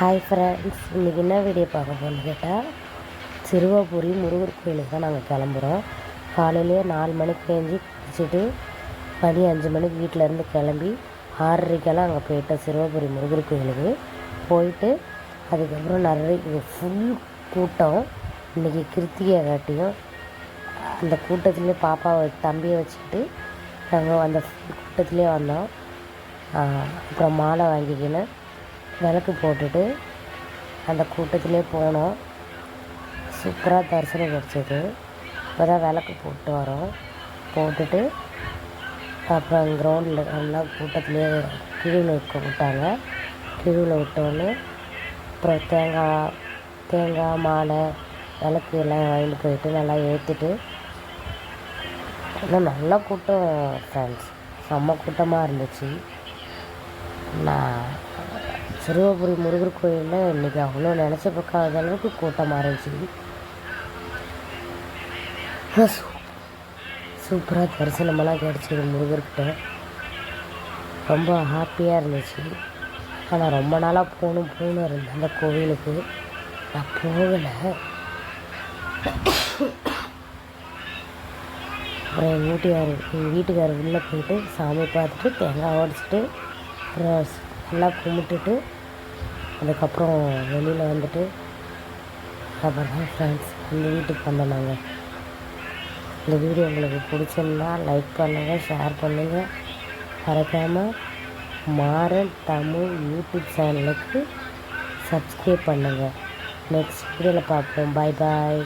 Hi friends இன்றைக்கி என்ன video பார்க்க போகணும்னு கேட்டால் சிறுவாபுரி முருகர் கோயிலுக்கு தான் நாங்கள் கிளம்புறோம். காலையிலேயே நாலு மணிக்கு எழுஞ்சி குளிச்சுட்டு மணி அஞ்சு மணிக்கு வீட்டிலேருந்து கிளம்பி ஆறரைக்கெல்லாம் அங்கே போயிட்டோம் சிறுவாபுரி முருகர் கோயிலுக்கு. போயிட்டு அதுக்கப்புறம் நிறைய ஃபுல் கூட்டம். இன்றைக்கி கிருத்திகை காட்டியும் அந்த கூட்டத்துலேயே பாப்பாவை தம்பியை வச்சுக்கிட்டு நாங்கள் அந்த கூட்டத்துலேயே வந்தோம். அப்புறம் மாலை வாங்கிக்கின்னு விளக்கு போட்டுட்டு அந்த கூட்டத்திலே போனோம். சூப்பராக தரிசனம் கிடச்சிது. இப்போ தான் விளக்கு போட்டு வரோம். போட்டுட்டு அப்புறம் கிரவுண்டில் நல்லா கூட்டத்துலேயே கிழிவில் விற்க விட்டாங்க. கிழிவில் விட்டோன்னே அப்புறம் தேங்காய் தேங்காய் மாலை விளக்கு எல்லாம் வாங்கிட்டு போயிட்டு நல்லா ஏற்றிட்டு இன்னும் நல்லா கூட்டம் ஃப்ரெண்ட்ஸ் செம்ம கூட்டமாக இருந்துச்சு. நான் சிறுவபுரி முருகர் கோயிலில் இன்றைக்கி அவ்வளோ நினச்சி பார்க்காத அளவுக்கு கூட்டமாக இருந்துச்சு சூப்பராக தரிசனமெல்லாம் கிடச்சிது முருகர்கிட்ட. ரொம்ப ஹாப்பியாக இருந்துச்சு. ஆனால் ரொம்ப நாளாக போகணும் போகணும் இருந்தேன் அந்த கோவிலுக்கு. நான் போகலை. அப்புறம் எங்கள் வீட்டுக்கார் எங்கள் வீட்டுக்காரர் உள்ளே போயிட்டு சாமி பார்த்துட்டு தேங்காய் உடச்சிட்டு அப்புறம் நல்லா கும்பிட்டுட்டு அதுக்கப்புறம் வெளியில் வந்துட்டு அப்புறம் தான் ஃப்ரெண்ட்ஸ் இந்த வீட்டுக்கு வந்தோம் நாங்கள் இந்த வீடியோ உங்களுக்கு பிடிச்சிருந்தா லைக் பண்ணுங்கள் ஷேர் பண்ணுங்கள் மறக்காமல் மாறன் தமிழ் யூடியூப் சேனலுக்கு சப்ஸ்கிரைப் பண்ணுங்கள் நெக்ஸ்ட் வீடியோவில் பார்ப்போம். பாய் பாய்